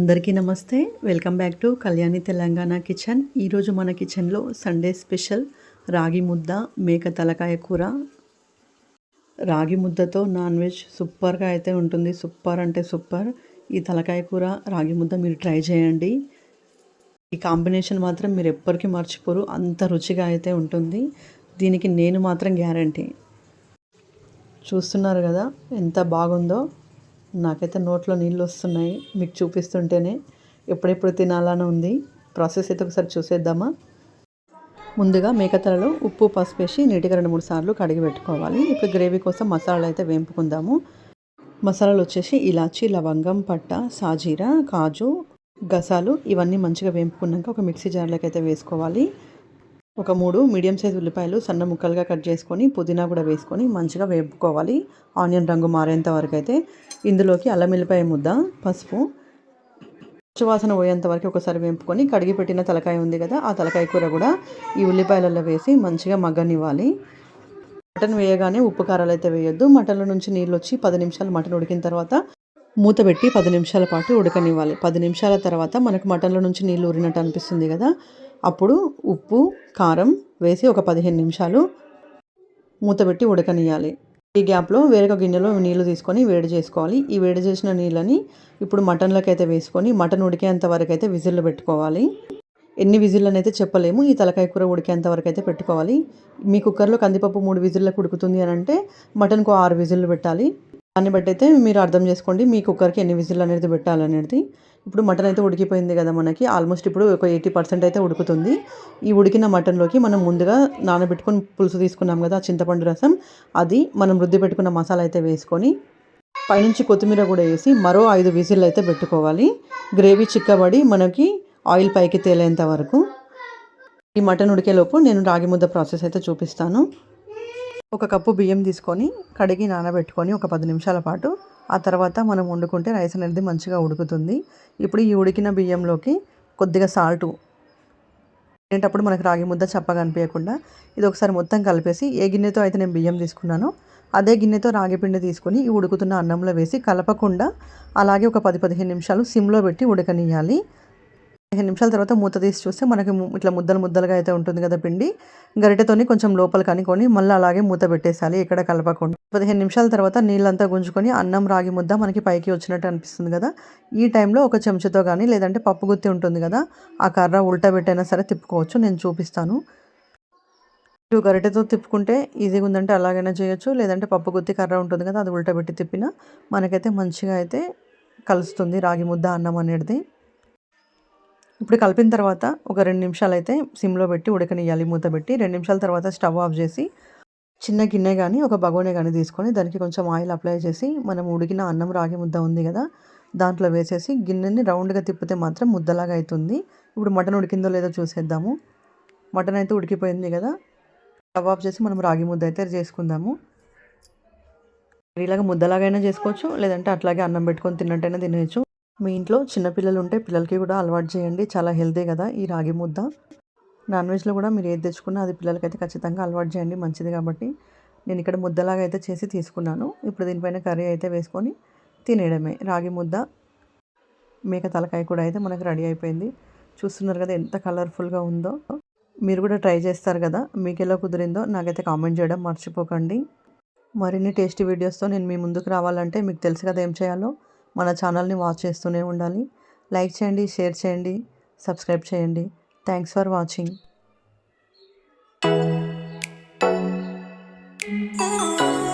అందరికీ నమస్తే. Welcome back to Kalyani Telangana kitchen. ఈరోజు మన కిచెన్లో సండే స్పెషల్ రాగి ముద్ద మేక తలకాయ కూర. రాగి ముద్దతో నాన్ వెజ్ సూపర్గా అయితే ఉంటుంది. సూపర్ అంటే సూపర్. ఈ తలకాయ కూర రాగి ముద్ద మీరు ట్రై చేయండి. ఈ కాంబినేషన్ మాత్రం మీరు ఎప్పటికీ మర్చిపోరు. అంత రుచిగా అయితే ఉంటుంది. దీనికి నేను మాత్రం గ్యారంటీ. చూస్తున్నారు కదా ఎంత బాగుందో. నాకైతే నోట్లో నీళ్ళు వస్తున్నాయి. మీకు చూపిస్తుంటేనే ఎప్పుడెప్పుడు తినాలని ఉంది. ప్రాసెస్ అయితే ఒకసారి చూసేద్దామా? ముందుగా మేకతలలో ఉప్పు పసుపు వేసి నీటిగా రెండు మూడు సార్లు కడిగి పెట్టుకోవాలి. ఇప్పుడు గ్రేవీ కోసం మసాలాలు అయితే వేంపుకుందాము. మసాలాలు వచ్చేసి ఇలాచి లవంగం పట్ట సాజీరా కాజు గసాలు ఇవన్నీ మంచిగా వేంపుకున్నాక ఒక మిక్సీ జార్లోకి అయితే వేసుకోవాలి. ఒక మూడు మీడియం సైజ్ ఉల్లిపాయలు సన్న ముక్కలుగా కట్ చేసుకొని పుదీనా కూడా వేసుకొని మంచిగా వేపుకోవాలి. ఆనియన్ రంగు మారేంత వరకు అయితే ఇందులోకి అల్లం వెల్లిపాయ ముద్ద పసుపు పచ్చివాసన పోయేంత వరకు ఒకసారి వేపుకొని కడిగి పెట్టిన తలకాయ ఉంది కదా ఆ తలకాయ కూర కూడా ఈ ఉల్లిపాయలలో వేసి మంచిగా మగ్గనివ్వాలి. మటన్ వేయగానే ఉప్పు కారాలు అయితే వేయొద్దు. మటన్ల నుంచి నీళ్ళు వచ్చి పది నిమిషాలు మటన్ ఉడికిన తర్వాత మూత పెట్టి పది నిమిషాల పాటు ఉడకనివ్వాలి. పది నిమిషాల తర్వాత మనకు మటన్ల నుంచి నీళ్ళు ఊరినట్టు అనిపిస్తుంది కదా అప్పుడు ఉప్పు కారం వేసి ఒక పదిహేను నిమిషాలు మూత పెట్టి ఉడకనియాలి ఈ గ్యాప్లో వేరొక గిన్నెలో నీళ్ళు తీసుకొని వేడి చేసుకోవాలి. ఈ వేడి చేసిన నీళ్ళని ఇప్పుడు మటన్లోకి అయితే వేసుకొని మటన్ ఉడికేంత వరకు అయితే విజిల్లు పెట్టుకోవాలి. ఎన్ని విజిల్లు అయితే చెప్పలేము. ఈ తలకాయ కూర ఉడికేంత వరకు అయితే పెట్టుకోవాలి. మీ కుక్కర్లో కందిపప్పు మూడు విజిల్లకు ఉడుకుతుంది అని అంటే మటన్కు ఆరు విజిల్లు పెట్టాలి. దాన్ని బట్టి అయితే మీరు అర్థం చేసుకోండి మీ కుక్కర్కి ఎన్ని విజిల్ అనేది పెట్టాలనేది. ఇప్పుడు మటన్ అయితే ఉడికిపోయింది కదా మనకి ఆల్మోస్ట్ ఇప్పుడు ఒక ఎయిటీ పర్సెంట్ అయితే ఉడుకుతుంది. ఈ ఉడికిన మటన్లోకి మనం ముందుగా నానబెట్టుకొని పులుసు తీసుకున్నాం కదా చింతపండు రసం అది మనం రుద్ది పెట్టుకున్న మసాలా అయితే వేసుకొని పైనుంచి కొత్తిమీర కూడా వేసి మరో ఐదు విజిల్ అయితే పెట్టుకోవాలి. గ్రేవీ చిక్కబడి మనకి ఆయిల్ పైకి తేలేంత వరకు. ఈ మటన్ ఉడికేలోపు నేను రాగి ముద్ద ప్రాసెస్ అయితే చూపిస్తాను. ఒక కప్పు బియ్యం తీసుకొని కడిగి నానబెట్టుకొని ఒక పది నిమిషాల పాటు ఆ తర్వాత మనం వండుకుంటే రైస్ అనేది మంచిగా ఉడుకుతుంది. ఇప్పుడు ఈ ఉడికిన బియ్యంలోకి కొద్దిగా సాల్టు తినేటప్పుడు మనకు రాగి ముద్ద చప్పగా అనిపించకుండా ఇది ఒకసారి మొత్తం కలిపేసి ఏ గిన్నెతో అయితే నేను బియ్యం తీసుకున్నానో అదే గిన్నెతో రాగి పిండి తీసుకొని ఈ ఉడుకుతున్న అన్నంలో వేసి కలపకుండా అలాగే ఒక పది పదిహేను నిమిషాలు సిమ్లో పెట్టి ఉడకనియాలి పదిహేను నిమిషాల తర్వాత మూత తీసి చూస్తే మనకి ఇట్లా ముద్దలు ముద్దలుగా అయితే ఉంటుంది కదా పిండి. గరిటెతోని కొంచెం లోపల కనుకొని మళ్ళీ అలాగే మూత పెట్టేసాలి ఎక్కడ కలపకుండా. పదిహేను నిమిషాల తర్వాత నీళ్ళంతా గుంజుకొని అన్నం రాగి ముద్ద మనకి పైకి వచ్చినట్టు అనిపిస్తుంది కదా. ఈ టైంలో ఒక చెంచాతో కానీ లేదంటే పప్పు గుత్తి ఉంటుంది కదా ఆ కర్ర ఉల్టా పెట్టైనా సరే తిప్పుకోవచ్చు నేను చూపిస్తాను. ఇటు గరిటెతో తిప్పుకుంటే ఈజీగా ఉందంటే అలాగైనా చేయొచ్చు లేదంటే పప్పు గుత్తి కర్ర ఉంటుంది కదా అది ఉల్టా పెట్టి తిప్పినా మనకైతే మంచిగా అయితే కలుస్తుంది రాగి ముద్ద అన్నం అనేది ఇప్పుడు కలిపిన తర్వాత ఒక రెండు నిమిషాలు అయితే సిమ్లో పెట్టి ఉడకనియాలి మూత పెట్టి. రెండు నిమిషాల తర్వాత స్టవ్ ఆఫ్ చేసి చిన్న గిన్నె కానీ ఒక బగోనే కానీ తీసుకొని దానికి కొంచెం ఆయిల్ అప్లై చేసి మనం ఉడికిన అన్నం రాగి ముద్ద ఉంది కదా దాంట్లో వేసేసి గిన్నెని రౌండ్గా తిప్పితే మాత్రం ముద్దలాగా అవుతుంది ఇప్పుడు మటన్ ఉడికిందో లేదో చూసేద్దాము. మటన్ అయితే ఉడికిపోయింది కదా స్టవ్ ఆఫ్ చేసి మనం రాగి ముద్ద అయితే చేసుకుందాము. ఇలాగ ముద్దలాగైనా చేసుకోవచ్చు లేదంటే అట్లాగే అన్నం పెట్టుకొని తిన్నట్టయినా తినేయచ్చు. మీ ఇంట్లో చిన్నపిల్లలు ఉంటే పిల్లలకి కూడా అలవాటు చేయండి. చాలా హెల్తీ కదా ఈ రాగి ముద్ద. నాన్ వెజ్లో కూడా మీరు ఏది తెచ్చుకున్నా అది పిల్లలకైతే ఖచ్చితంగా అలవాటు చేయండి. మంచిది కాబట్టి నేను ఇక్కడ ముద్దలాగా అయితే చేసి తీసుకున్నాను. ఇప్పుడు దీనిపైన కర్రీ అయితే వేసుకొని తినేయడమే. రాగి ముద్ద మేక తలకాయ కూడా అయితే మనకు రెడీ అయిపోయింది. చూస్తున్నారు కదా ఎంత కలర్ఫుల్గా ఉందో. మీరు కూడా ట్రై చేస్తారు కదా మీకు ఎలా కుదిరిందో నాకైతే కామెంట్ చేయడం మర్చిపోకండి. మరిన్ని టేస్టీ వీడియోస్తో నేను మీ ముందుకు రావాలంటే మీకు తెలుసు కదా ఏం చేయాలో. మన ఛానల్ని వాచ్ చేస్తూనే ఉండాలి. లైక్ చేయండి షేర్ చేయండి సబ్స్క్రైబ్ చేయండి. Thanks for watching. Oh.